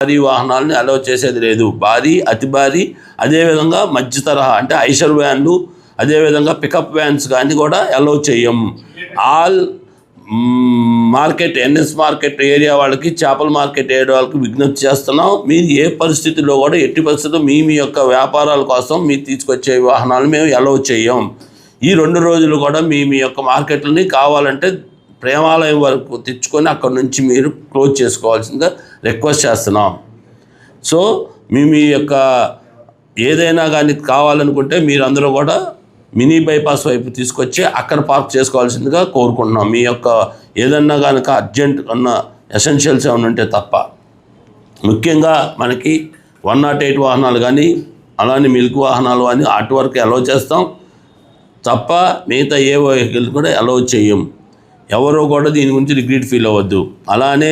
భారీ వాహనాలని అలౌ చేసేది లేదు. భారీ అతి భారీ అదేవిధంగా మధ్య తరహా అంటే ఐషర్ వ్యాన్లు అదేవిధంగా పికప్ వ్యాన్స్ కానీ కూడా అలౌ చేయం. All market NS market area వాళ్ళకి చేపల మార్కెట్ ఏరియా వాళ్ళకి విజ్ఞప్తి చేస్తున్నాం. మీరు ఏ పరిస్థితుల్లో కూడా ఎట్టి పరిస్థితుల్లో మీ మీ యొక్క వ్యాపారాల కోసం మీరు తీసుకొచ్చే వాహనాలు మేము అలౌ చేయం. ఈ రెండు రోజులు కూడా మీ మీ యొక్క మార్కెట్లని కావాలంటే ప్రేమాలయం వరకు తెచ్చుకొని అక్కడ నుంచి మీరు క్లోజ్ చేసుకోవాల్సిందిగా రిక్వెస్ట్ చేస్తున్నాం. సో మీ మీ యొక్క ఏదైనా కానీ కావాలనుకుంటే మీరందరూ కూడా మినీ బైపాస్ వైపు తీసుకొచ్చి అక్కడ పార్క్ చేసుకోవాల్సిందిగా కోరుకుంటున్నాం. మీ యొక్క ఏదన్నా కనుక అర్జెంట్ ఉన్న ఎసెన్షియల్స్ ఏమైనా ఉంటే తప్ప. ముఖ్యంగా మనకి వన్ నాట్ ఎయిట్ వాహనాలు కానీ అలానే మిల్క్ వాహనాలు కానీ అటు వరకు అలౌ చేస్తాం. తప్ప మిగతా ఏ వెహికల్ కూడా అలౌ చేయం. ఎవరో కూడా దీని గురించి రిగ్రెట్ ఫీల్ అవ్వద్దు. అలానే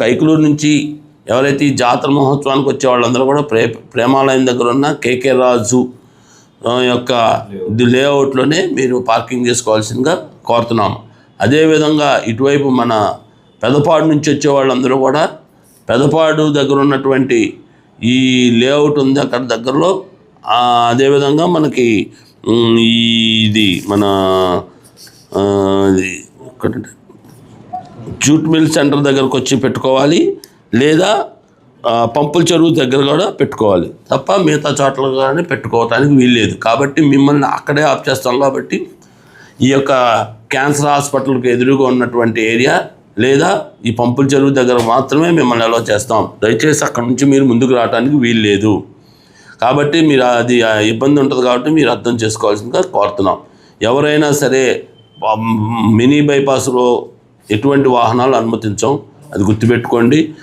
కైకులూరు నుంచి ఎవరైతే ఈ జాతర మహోత్సవానికి వచ్చే వాళ్ళందరూ కూడా ప్రే ప్రేమాలయం దగ్గర ఉన్న కేకే రాజు యొక్క లేఅవుట్లోనే మీరు పార్కింగ్ చేసుకోవాల్సిందిగా కోరుతున్నాం అదేవిధంగా ఇటువైపు మన పెదపాడు నుంచి వచ్చే వాళ్ళందరూ కూడా పెదపాడు దగ్గర ఉన్నటువంటి ఈ లేఅవుట్ ఉంది అక్కడ దగ్గరలో. అదేవిధంగా మనకి ఇది మన అది జూట్ మిల్ సెంటర్ దగ్గరకు వచ్చి పెట్టుకోవాలి లేదా పంపుల చెరువు దగ్గర కూడా పెట్టుకోవాలి. తప్ప మిగతా చోట్ల కానీ పెట్టుకోవటానికి వీల్లేదు. కాబట్టి మిమ్మల్ని అక్కడే ఆఫ్ చేస్తాం కాబట్టి ఈ యొక్క క్యాన్సర్ హాస్పిటల్కి ఎదురుగా ఉన్నటువంటి ఏరియా లేదా ఈ పంపుల చెరువు దగ్గర మాత్రమే మిమ్మల్ని అలో చేస్తాం. దయచేసి అక్కడ నుంచి మీరు ముందుకు రావడానికి వీల్లేదు. కాబట్టి మీరు అది ఇబ్బంది ఉంటుంది కాబట్టి మీరు అర్థం చేసుకోవాల్సిందిగా కోరుతున్నాం. ఎవరైనా సరే మినీ బైపాస్లో ఎటువంటి వాహనాలు అనుమతించాం. అది గుర్తుపెట్టుకోండి.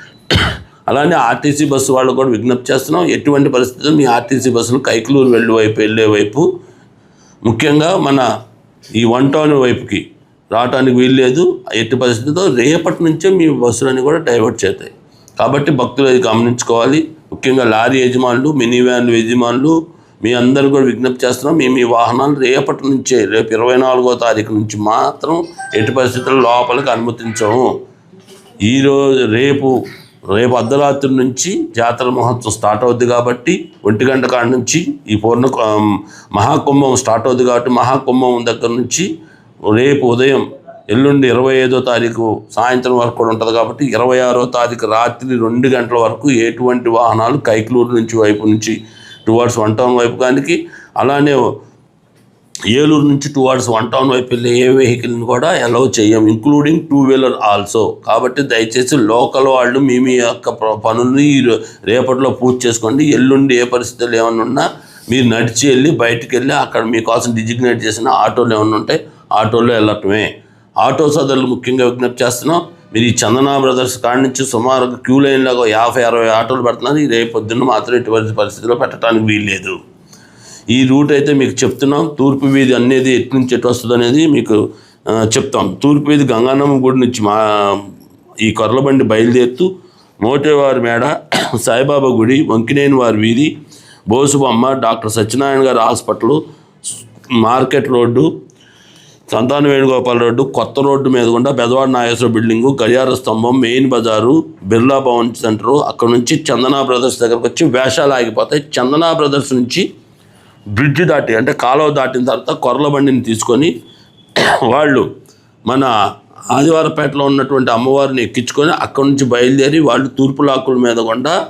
అలానే ఆర్టీసీ బస్సు వాళ్ళు కూడా విజ్ఞప్తి చేస్తున్నాం. ఎటువంటి పరిస్థితుల్లో మీ ఆర్టీసీ బస్సులు కైకలూరు వెళ్ళే వైపు వెళ్ళే వైపు ముఖ్యంగా మన ఈ వన్ టౌన్ వైపుకి రావటానికి వీల్లేదు ఎట్టి పరిస్థితితో రేపటి నుంచే మీ బస్సులన్నీ కూడా డైవర్ట్ చేస్తాయి. కాబట్టి భక్తులు అది గమనించుకోవాలి. ముఖ్యంగా లారీ యజమానులు మినీ వ్యాన్లు యజమానులు మీ అందరూ కూడా విజ్ఞప్తి చేస్తున్నాం. మేము ఈ వాహనాలు రేపటి నుంచే రేపు ఇరవై నాలుగో తారీఖు నుంచి మాత్రం ఎట్టి పరిస్థితుల్లో లోపలికి అనుమతించము. ఈరోజు రేపు రేపు అర్ధరాత్రి నుంచి జాతర మహోత్సవం స్టార్ట్ అవుద్ది కాబట్టి ఒంటి గంట కాడ నుంచి ఈ పూర్ణ మహాకుంభం స్టార్ట్ అవుద్ది కాబట్టి మహాకుంభం దగ్గర నుంచి రేపు ఉదయం ఎల్లుండి ఇరవై ఐదో తారీఖు సాయంత్రం వరకు కూడా ఉంటుంది కాబట్టి ఇరవై ఆరో తారీఖు రాత్రి రెండు గంటల వరకు ఎటువంటి వాహనాలు కైక్లూరు నుంచి వైపు నుంచి టువార్డ్స్ వన్ టౌన్ వైపు కానీ అలానే ఏలూరు నుంచి టువార్డ్స్ వన్ టౌన్ వైపు వెళ్ళే ఏ వెహికల్ని కూడా అలౌ చేయం ఇంక్లూడింగ్ టూ వీలర్ ఆల్సో కాబట్టి దయచేసి లోకల్ వాళ్ళు మీ మీ యొక్క పనుల్ని రేపటిలో పూర్తి చేసుకోండి. ఎల్లుండి ఏ పరిస్థితులు ఏమైనా ఉన్నా మీరు నడిచి వెళ్ళి బయటికి వెళ్ళి అక్కడ మీకోసం డిజిగ్నేట్ చేసిన ఆటోలు ఏమైనా ఉంటాయి ఆటోలో వెళ్ళటమే. ఆటో సోదరులు ముఖ్యంగా విజ్ఞప్తి చేస్తున్నాం. మీరు ఈ చందనా బ్రదర్స్ కాడి నుంచి సుమారు క్యూ లైన్లో ఒక యాభై అరవై ఆటోలు పెడుతున్నారు. ఈ రేపు పొద్దున్న మాత్రం ఎటువంటి పరిస్థితిలో పెట్టడానికి వీల్లేదు. ఈ రూట్ అయితే మీకు చెప్తున్నాం. తూర్పు వీధి అనేది ఎటు నుంచి ఎటు వస్తుంది అనేది మీకు చెప్తాం. తూర్పు వీధి గంగానమ్మ గుడి నుంచి మా ఈ కొర్రబండి బయలుదేరుతూ మోటేవారి మేడ సాయిబాబా గుడి వంకినేని వారి వీధి బోసుబొమ్మ డాక్టర్ సత్యనారాయణ గారి హాస్పిటల్ మార్కెట్ రోడ్డు సంతాన వేణుగోపాల్ రోడ్డు కొత్త రోడ్డు మీద గుండా బెదవాడ నాగేశ్వర బిల్డింగు గడియార స్తంభం మెయిన్ బజారు బిర్లా భవన్ సెంటరు. అక్కడ నుంచి చందనా బ్రదర్స్ దగ్గరకు వచ్చి వేషాలు ఆగిపోతాయి. చందనా బ్రదర్స్ నుంచి బ్రిడ్జ్ దాటి అంటే కాలువ దాటిన తర్వాత కొర్ల బండిని తీసుకొని వాళ్ళు మన ఆదివారపేటలో ఉన్నటువంటి అమ్మవారిని ఎక్కించుకొని అక్కడి నుంచి బయలుదేరి వాళ్ళు తూర్పు లాకుల మీద గుండా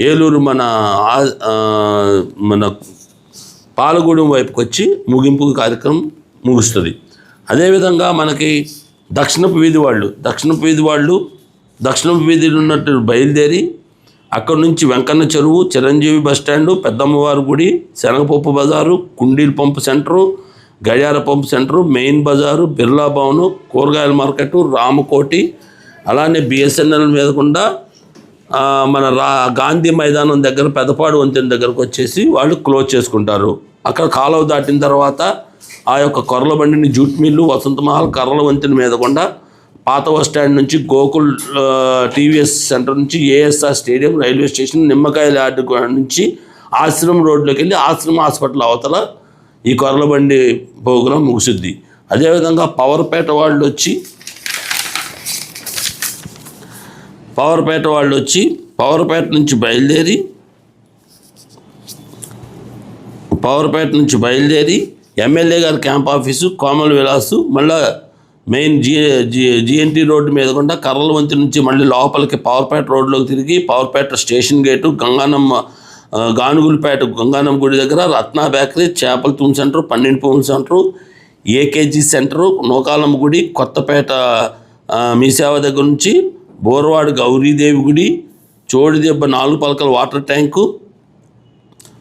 ఏలూరు మన ఆ- మన పాలగూడెం వైపుకి వచ్చి ముగింపు కార్యక్రమం ముగుస్తుంది. అదేవిధంగా మనకి దక్షిణపు వీధి వాళ్ళు దక్షిణపు వీధి వాళ్ళు దక్షిణపు వీధిలో ఉన్నట్టు బయలుదేరి అక్కడ నుంచి వెంకన్న చెరువు చిరంజీవి బస్ పెద్దమ్మవారి గుడి శనగపప్పు బజారు కుండీల పంపు సెంటరు గడియార పంపు సెంటరు మెయిన్ బజారు బిర్లా భవను కూరగాయల మార్కెట్ రామకోటి అలానే బిఎస్ఎన్ఎల్ మీద కూడా మన రా గాంధీ మైదానం దగ్గర పెదపాడు వంతెన దగ్గరకు వచ్చేసి వాళ్ళు క్లోజ్ చేసుకుంటారు. అక్కడ కాలువ దాటిన తర్వాత ఆ యొక్క కొర్రల బండిని జూట్ మిల్లు వసంతమహల్ కర్రల వంతెన మీద కూడా పాత బస్ స్టాండ్ నుంచి గోకుల్ టీవీఎస్ సెంటర్ నుంచి ఏఎస్ఆర్ స్టేడియం రైల్వే స్టేషన్ నిమ్మకాయ యార్డు నుంచి ఆశ్రమం రోడ్లోకి వెళ్ళి ఆశ్రమ హాస్పిటల్ అవతల ఈ కొర్లబండి ప్రోగ్రాం ముగిసిద్ది. అదేవిధంగా పవర్పేట వాళ్ళు వచ్చి పవర్పేట వాళ్ళు వచ్చి పవర్పేట నుంచి బయలుదేరి పవర్పేట నుంచి బయలుదేరి ఎమ్మెల్యే గారి క్యాంప్ ఆఫీసు కోమల విలాసు మళ్ళీ main G G GNT road మీద కూడా కర్రల వంతి నుంచి మళ్ళీ లోపలికి పవర్పేట రోడ్లోకి తిరిగి పవర్పేట స్టేషన్ గేటు గంగానమ్మ గానుగులపేట గంగానమ్మ గుడి దగ్గర రత్న బేకరీ చేపల తూమ్ సెంటర్ పన్నెండు పువ్వుల సెంటరు ఏకేజీ సెంటరు నూకాలమ్మ గుడి కొత్తపేట మీసేవ దగ్గర నుంచి బోరవాడు గౌరీదేవి గుడి చోడిదెబ్బ నాలుగు పలకల వాటర్ ట్యాంకు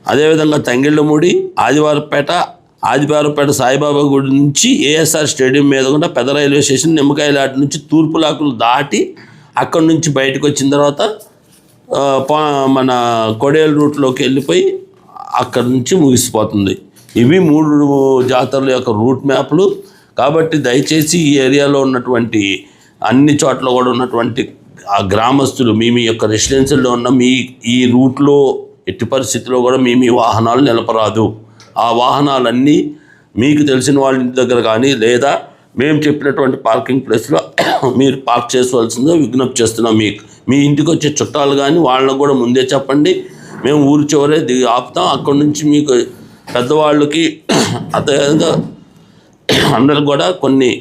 అదేవిధంగా తంగిళ్ళమూడి ఆదివారపేట ఆదివారపేట సాయిబాబా గుడి నుంచి ఏఎస్ఆర్ స్టేడియం మీద కూడా పెద్ద రైల్వే స్టేషన్ నిమ్మకాయలాట నుంచి తూర్పు లాకులు దాటి అక్కడి నుంచి బయటకు వచ్చిన తర్వాత మన కొడేలు రూట్లోకి వెళ్ళిపోయి అక్కడి నుంచి ముగిసిపోతుంది. ఇవి మూడు జాతరల యొక్క రూట్ మ్యాప్లు. కాబట్టి దయచేసి ఈ ఏరియాలో ఉన్నటువంటి అన్ని చోట్ల కూడా ఉన్నటువంటి ఆ గ్రామస్తులు మీ మీ యొక్క రెసిడెన్షియల్లో ఉన్న మీ ఈ రూట్లో ఎట్టి పరిస్థితిలో కూడా మీ మీ వాహనాలు నిలపరాదు. ఆ వాహనాలన్నీ మీకు తెలిసిన వాళ్ళ ఇంటి దగ్గర కానీ లేదా మేము చెప్పినటువంటి పార్కింగ్ ప్లేస్లో మీరు పార్క్ చేసుకోవాల్సిందో విజ్ఞప్తి చేస్తున్నాం మీకు. మీ ఇంటికి వచ్చే చుట్టాలు కానీ వాళ్ళకు కూడా ముందే చెప్పండి. మేము ఊరు చివరే దిగి ఆపుతాం. అక్కడి నుంచి మీకు పెద్దవాళ్ళకి అదేవిధంగా అందరికి కూడా కొన్ని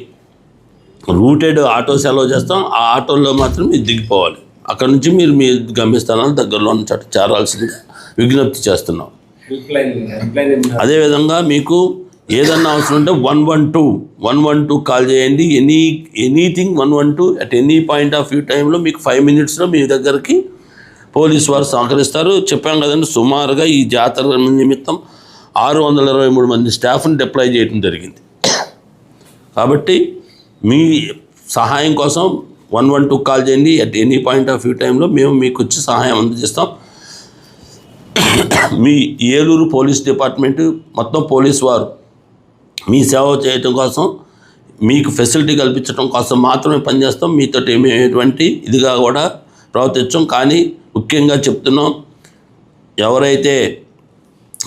రూటెడ్ ఆటోస్ సెలవు చేస్తాం. ఆ ఆటోల్లో మాత్రం మీరు దిగిపోవాలి. అక్కడ నుంచి మీరు మీ గమ్యస్థానాలు దగ్గరలో ఉన్న చోట చేరాల్సిందిగా విజ్ఞప్తి చేస్తున్నాం. అదేవిధంగా మీకు ఏదన్నా అవసరం ఉంటే one one two one one two call చేయండి. Any anything one one two at any point of view టైంలో మీకు ఫైవ్ మినిట్స్లో మీ దగ్గరికి పోలీసు వారు సహకరిస్తారు. చెప్పాం కదండి సుమారుగా ఈ జాతర నిమిత్తం ఆరు వందల ఇరవై మూడు మంది స్టాఫ్ని డిప్లాయ్ చేయడం జరిగింది. కాబట్టి మీ సహాయం కోసం వన్ వన్ టూ కాల్ చేయండి. At any point of view టైంలో మేము మీకు వచ్చి సహాయం అందజేస్తాం. మీ ఏలూరు పోలీస్ డిపార్ట్మెంట్ మొత్తం పోలీస్ వారు. మీ సేవ చేయటం కోసం మీకు ఫెసిలిటీ కల్పించడం కోసం మాత్రమే పనిచేస్తాం. మీతో ఏమేటువంటి ఇదిగా కూడా ప్రవర్తించం. కానీ ముఖ్యంగా చెప్తున్నాం ఎవరైతే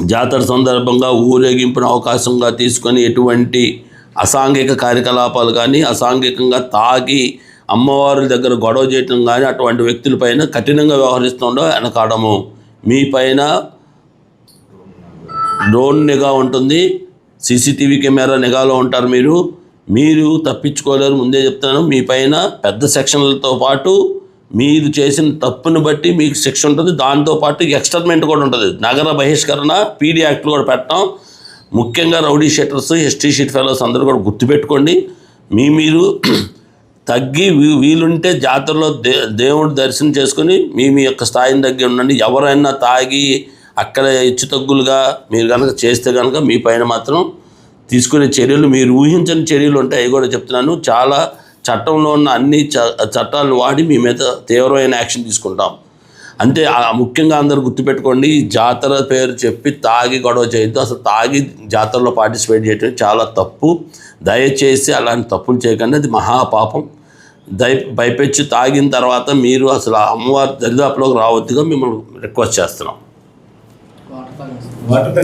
జాతర సందర్భంగా ఊరేగింపును అవకాశంగా తీసుకొని ఎటువంటి అసాంఘిక కార్యకలాపాలు కానీ అసాంఘికంగా తాగి అమ్మవారి దగ్గర గొడవ చేయటం కానీ అటువంటి వ్యక్తులపైన కఠినంగా వ్యవహరిస్తుండో వెనకాడము. మీ పైన డ్రోన్ నిఘా ఉంటుంది. సీసీటీవీ కెమెరా నిఘాలో ఉంటారు మీరు. మీరు తప్పించుకోలేరు ముందే చెప్తాను మీ పైన పెద్ద సెక్షన్లతో పాటు మీరు చేసిన తప్పును బట్టి మీకు శిక్ష ఉంటుంది. దాంతోపాటు ఎక్స్టర్మెంట్ కూడా ఉంటుంది. నగర బహిష్కరణ పీడీ యాక్ట్లు కూడా పెట్టాం. ముఖ్యంగా rowdy sheeters ST sheet fellows అందరూ కూడా గుర్తుపెట్టుకోండి. మీ మీరు తగ్గి వీ- వీలుంటే జాతరలో దే దేవుడి దర్శనం చేసుకుని మీ మీ యొక్క స్థాయిని తగ్గి ఉండండి. ఎవరైనా తాగి అక్కడ హెచ్చు తగ్గులుగా మీరు కనుక చేస్తే కనుక మీ పైన మాత్రం తీసుకునే చర్యలు మీరు ఊహించని చర్యలు ఉంటాయి. అవి కూడా చెప్తున్నాను. చాలా చట్టంలో ఉన్న అన్ని చ చట్టాలు వాడి మీ మీద తీవ్రమైన యాక్షన్ తీసుకుంటాం. అంటే ముఖ్యంగా అందరు గుర్తుపెట్టుకోండి జాతర పేరు చెప్పి తాగి గొడవ చేయొద్దు. అసలు తాగి జాతరలో పార్టిసిపేట్ చేయడం చాలా తప్పు. దయచేసి అలాంటి తప్పులు చేయకండి. అది మహాపాపం. దయ భయపెచ్చి తాగిన తర్వాత మీరు అసలు అమ్మవారి దరిదాపులోకి రావద్దుగా మిమ్మల్ని రిక్వెస్ట్ చేస్తున్నాం. వాటర్